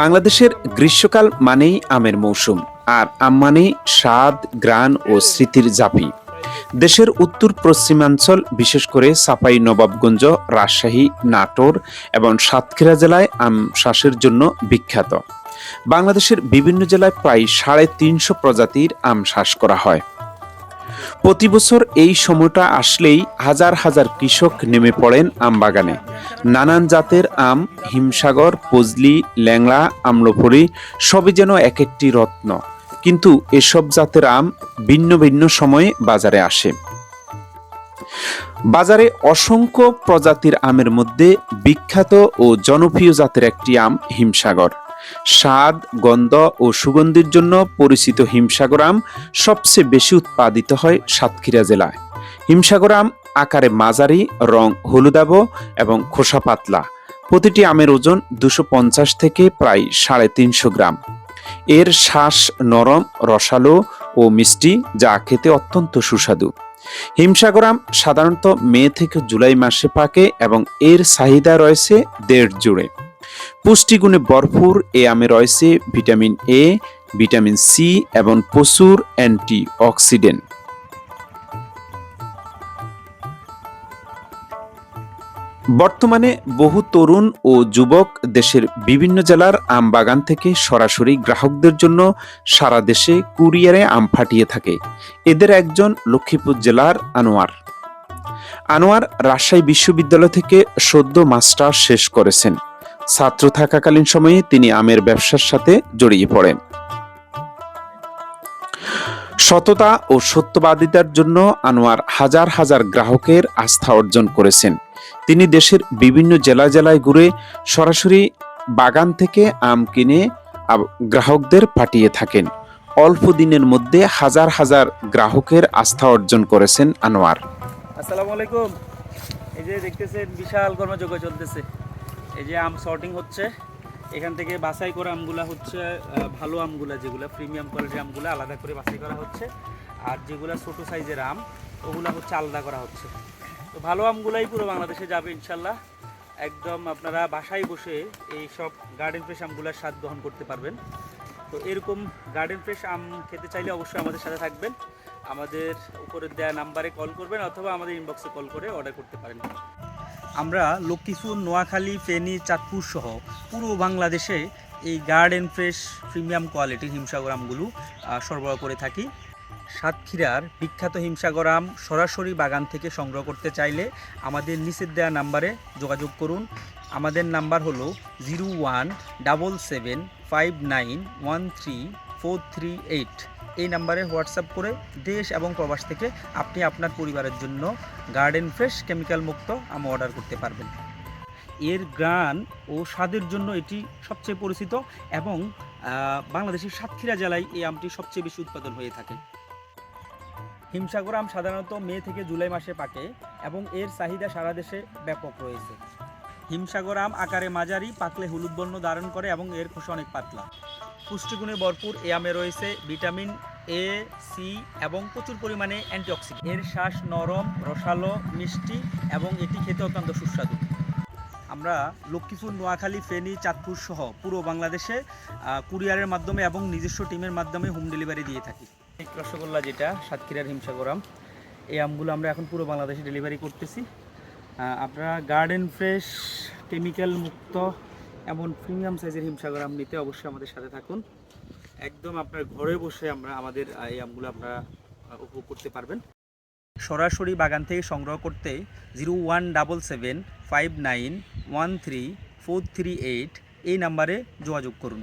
বাংলাদেশের গ্রীষ্মকাল মানেই আমের মৌসুম, আর আম মানেই স্বাদ, গ্রান ও স্মৃতির জাপি দেশের উত্তর পশ্চিমাঞ্চল, বিশেষ করে চাপাই নবাবগঞ্জ, রাজশাহী, নাটোর এবং সাতক্ষীরা জেলায় আম চাষের জন্য বিখ্যাত। বাংলাদেশের বিভিন্ন জেলায় প্রায় সাড়ে তিনশো প্রজাতির আম চাষ করা হয়। প্রতি বছর এই সময়টা আসলেই হাজার হাজার কৃষক নেমে পড়েন আম বাগানে নানান জাতের আম, হিমসাগর ফজলি ল্যাংড়া আমলফরি সবই যেন এক একটি রত্ন। কিন্তু এসব জাতের আম ভিন্ন ভিন্ন সময়ে বাজারে আসে। বাজারে অসংখ্য প্রজাতির আমের মধ্যে বিখ্যাত ও জনপ্রিয় জাতের একটি আম হিমসাগর। স্বাদ, গন্ধ ও সুগন্ধির জন্য পরিচিত হিমসাগর আম সবচেয়ে বেশি উৎপাদিত হয় সাতক্ষীরা জেলায়। হিমসাগর আম আকারে মাঝারি, রং হলুদাভ এবং খোসা পাতলা। প্রতিটি আমের ওজন দুশো থেকে প্রায় সাড়ে তিনশো গ্রাম। এর শ্বাস নরম, রসালো ও মিষ্টি, যা খেতে অত্যন্ত সুস্বাদু। হিমসাগর আম সাধারণত মে থেকে জুলাই মাসে পাকে এবং এর চাহিদা রয়েছে দেড় জুড়ে। পুষ্টিগুণে ভরপুর এ আমে রয়েছে ভিটামিন এ ভিটামিন সি এবং প্রচুর অ্যান্টি অক্সিডেন্ট বর্তমানে বহু তরুণ ও যুবক দেশের বিভিন্ন জেলার আম বাগান থেকে সরাসরি গ্রাহকদের জন্য সারা দেশে কুরিয়ারে আম ফাটিয়ে থাকে। এদের একজন লক্ষ্মীপুর জেলার আনোয়ার। আনোয়ার রাজশাহী বিশ্ববিদ্যালয় থেকে সদ্য মাস্টার শেষ করেছেন। ছাত্র থাকাকালীন সময়ে তিনি আমের ব্যবসার সাথে জড়িয়ে পড়েন। সততা ও সত্যবাদিতার জন্য আনোয়ার হাজার হাজার গ্রাহকের আস্থা অর্জন করেছেন। তিনি দেশের বিভিন্ন জেলা জেলায় ঘুরে সরাসরি বাগান থেকে আম কিনে গ্রাহকদের পাঠিয়ে থাকেন। অল্প দিনের মধ্যে হাজার হাজার গ্রাহকের আস্থা অর্জন করেছেন আনোয়ার। আসসালামু আলাইকুম। এই যে দেখতেছেন বিশাল কর্মযজ্ঞ চলতেছে। এই যে আম শর্টিং হচ্ছে, এখান থেকে বাছাই করা আমগুলা হচ্ছে ভালো আমগুলা যেগুলো প্রিমিয়াম কোয়ালিটির আমগুলো আলাদা করে বাছাই করা হচ্ছে। আর যেগুলো ছোট সাইজের আম, ওগুলো হচ্ছে আলাদা করা হচ্ছে। তো ভালো আমগুলাই পুরো বাংলাদেশে যাবে ইনশাল্লাহ। একদম আপনারা বাসায় বসে এই সব গার্ডেন ফ্রেশ আমগুলার স্বাদ গ্রহণ করতে পারবেন। তো এরকম গার্ডেন ফ্রেশ আম খেতে চাইলে অবশ্যই আমাদের সাথে থাকবেন। আমাদের উপরে দেওয়া নাম্বারে কল করবেন অথবা আমাদের ইনবক্সে কল করে অর্ডার করতে পারেন। আমরা লক্ষ্মীপুর, নোয়াখালী, ফেনী, চাঁদপুর সহ পুরো বাংলাদেশে এই গার্ডেন ফ্রেশ প্রিমিয়াম কোয়ালিটির হিমসাগর আমগুলো সরবরাহ করে থাকি। সাতক্ষীরার বিখ্যাত হিমসাগর আম সরাসরি বাগান থেকে সংগ্রহ করতে চাইলে আমাদের নিচের দেওয়া নাম্বারে যোগাযোগ করুন। আমাদের নাম্বার হলো zero one double seven five nine one three four three eight. এই নাম্বারে হোয়াটসঅ্যাপ করে দেশ এবং প্রবাস থেকে আপনি আপনার পরিবারের জন্য গার্ডেন ফ্রেশ, কেমিক্যাল মুক্ত আম অর্ডার করতে পারবেন। এর গ্রান ও স্বাদের জন্য এটি সবচেয়ে পরিচিত এবং বাংলাদেশের সাতক্ষীরা জেলায় এই আমটি সবচেয়ে বেশি উৎপাদন হয়ে থাকে। হিমসাগর আম সাধারণত মে থেকে জুলাই মাসে পাকে এবং এর চাহিদা সারা দেশে ব্যাপক রয়েছে। হিমসাগর আম আকারে মাঝারি, পাকলে হলুদ বর্ণ ধারণ করে এবং এর খোসা অনেক পাতলা। পুষ্টিগুণে ভরপুর এ আমে রয়েছে ভিটামিন এ সি এবং প্রচুর পরিমাণে অ্যান্টিঅক্সিডেন্ট এর শ্বাস নরম, রসালো, মিষ্টি এবং এটি খেতে অত্যন্ত সুস্বাদু। আমরা লক্ষ্মীপুর, নোয়াখালী, ফেনী, চাঁদপুর সহ পুরো বাংলাদেশে কুরিয়ারের মাধ্যমে এবং নিজস্ব টিমের মাধ্যমে হোম ডেলিভারি দিয়ে থাকি। রসগোল্লা যেটা, সাতক্ষীরার হিমসাগর আম, এই আমগুলো আমরা এখন পুরো বাংলাদেশে ডেলিভারি করতেছি। আপনারা গার্ডেন ফ্রেশ কেমিক্যাল মুক্ত এমন প্রিমিয়াম সাইজের হিমসাগর আম নিতে অবশ্যই আমাদের সাথে থাকুন। একদম আপনার ঘরে বসে আমরা আমাদের এই আমগুলো আপনারা উপভোগ করতে পারবেন। সরাসরি বাগান থেকে সংগ্রহ করতে zero one double seven five nine one three four three eight এই নাম্বারে যোগাযোগ করুন।